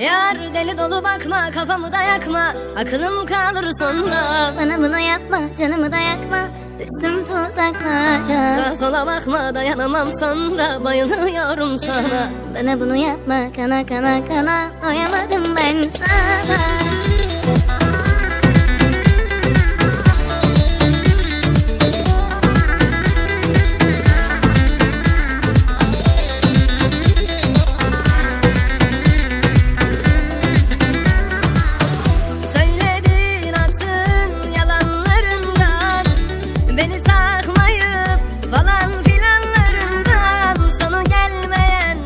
Yar deli dolu bakma kafamı da yakma. Akılım kalır sonra Bana bunu yapma canımı da yakma. Düştüm tuzaklara. Sağa sola bakma dayanamam sonra. Bayılıyorum sana. Bana bunu yapma kana kana kana. Doyamadım ben sana Beni takmayıp falan filanlarından Sonu gelmeyen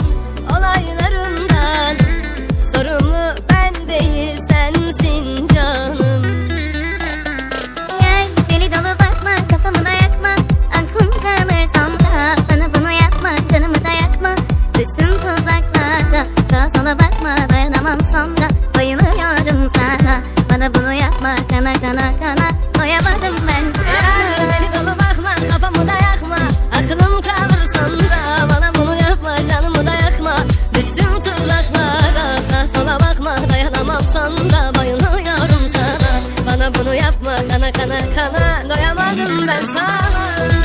olaylarından. Sorumlu ben değil sensin canım. Gel deli dolu bakma kafamı da yakma Aklım kalır sonra Bana bunu yapma canımı da yakma Düştüm tuzaklara bakma dayanamam sonra Bayılıyorum sana. Bana bunu yapma kana kana kana. Doyamadım ben sana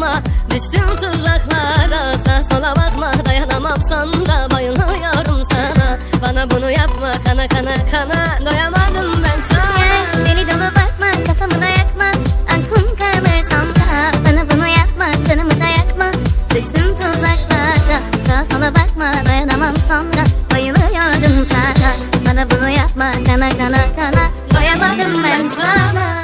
bırakma Düştüm tuzaklara. Sağ sola bakma Dayanamam sonra. Bayılıyorum sana. Bana bunu yapma kana kana kana. Doyamadım ben sana. Gel deli dolu bakma kafamı da yakma Aklım kalırsam da Bana bunu yapma canımı da yakma Düştüm tuzaklara. Sağ sola bakma Dayanamam sonra. Bayılıyorum sana. Bana bunu yapma kana kana kana. Doyamadım ben sana.